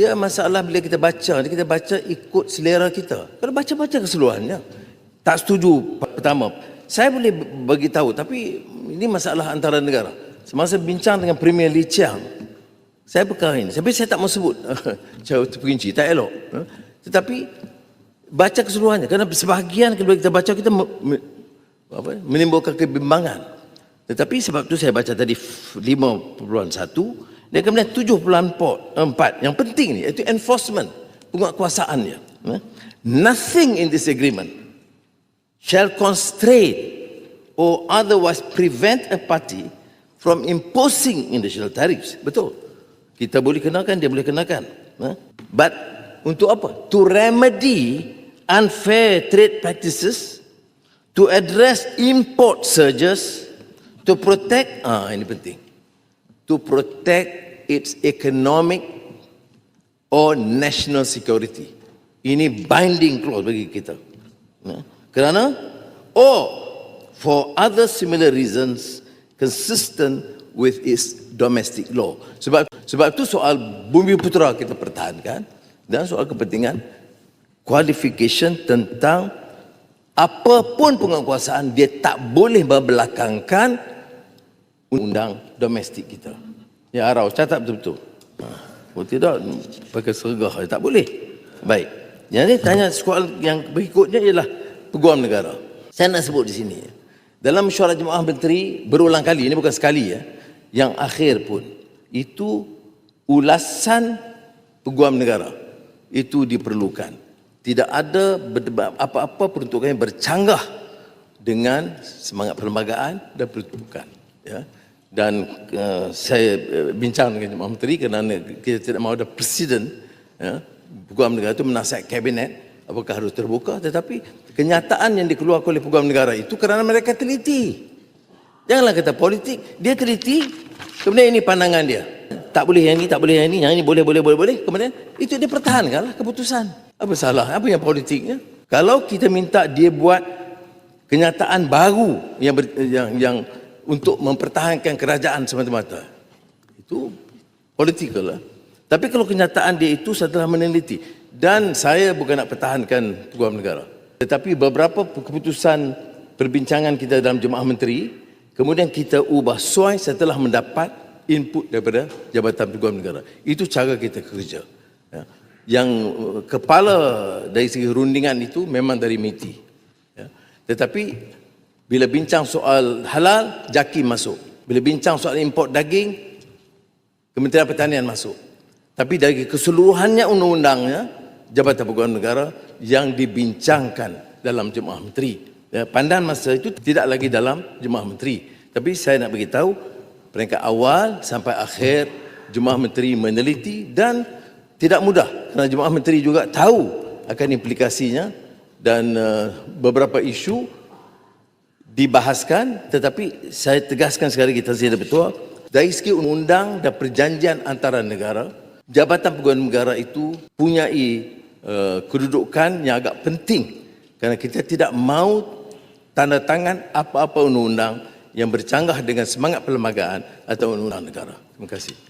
Dia masalah bila kita baca, kita baca ikut selera kita. Kalau baca-baca keseluruhannya, tak setuju pertama. Saya boleh bagi tahu tapi ini masalah antara negara. Semasa bincang dengan Premier Lee Chiang, saya perkara ini. Tapi saya tak mau sebut cara terperinci, tak elok. Ha? Tetapi baca keseluruhannya kerana sebahagian kalau kita baca kita apa, menimbulkan kebimbangan. Tetapi sebab tu saya baca tadi 5.1 dan kemudian 7.4 yang penting ni iaitu enforcement penguatkuasaannya. Ha? Nothing in this agreement shall constrain or otherwise prevent a party from imposing additional tariffs. Betul. Kita boleh kenakan, dia boleh kenakan. Ha? But untuk apa? To remedy unfair trade practices, to address import surges, to protect, ah ini penting, to protect its economic or national security. Ini binding clause bagi kita. Ya. Kerana or for other similar reasons consistent with its domestic law. Sebab sebab itu soal bumi putera kita pertahankan dan soal kepentingan qualification tentang apapun penguasaan dia tak boleh membelakangkan undang domestik kita. Ya Arau, catat betul-betul. Ha. Kalau tidak, pakai sergah tak boleh. Baik. Jadi tanya soal yang berikutnya ialah peguam negara. Saya nak sebut di sini. Dalam mesyuarat jemaah menteri berulang kali, ini bukan sekali ya. Yang akhir pun itu ulasan peguam negara itu diperlukan. Tidak ada apa-apa peruntukan yang bercanggah dengan semangat perlembagaan dan peruntukan. Ya. Dan uh, saya uh, bincang dengan jemaah menteri kerana kita tidak mahu ada presiden ya, peguam negara itu menasihat kabinet apakah harus terbuka. Tetapi kenyataan yang dikeluarkan oleh peguam negara itu kerana mereka teliti. Janganlah kata politik dia teliti kemudian ini pandangan dia. Tak boleh yang ini tak boleh yang ini yang ini boleh boleh boleh boleh. Kemudian itu dia pertahankanlah keputusan. Apa salah? Apa yang politiknya kalau kita minta dia buat kenyataan baru yang ber, yang, yang untuk mempertahankan kerajaan semata-mata itu politikal lah tapi kalau kenyataan dia itu setelah meneliti dan saya bukan nak pertahankan peguam negara. Tetapi beberapa keputusan perbincangan kita dalam jemaah menteri, kemudian kita ubah suai setelah mendapat input daripada Jabatan Peguam Negara. Itu cara kita kerja. Ya. Yang uh, kepala dari segi rundingan itu memang dari MITI. Ya. Tetapi bila bincang soal halal, JAKI masuk. Bila bincang soal import daging, Kementerian Pertanian masuk. Tapi dari keseluruhannya undang-undangnya, Jabatan Peguam Negara yang dibincangkan dalam Jemaah Menteri. Ya, pandangan masa itu tidak lagi dalam Jemaah Menteri. Tapi saya nak beritahu, peringkat awal sampai akhir Jemaah Menteri meneliti dan tidak mudah kerana Jemaah Menteri juga tahu akan implikasinya dan uh, beberapa isu dibahaskan tetapi saya tegaskan sekali lagi Tazir Betul dari segi undang dan perjanjian antara negara Jabatan Peguam Negara itu punyai uh, kedudukan yang agak penting kerana kita tidak mau tanda tangan apa-apa undang-undang yang bercanggah dengan semangat perlembagaan atau undang-undang negara. Terima kasih.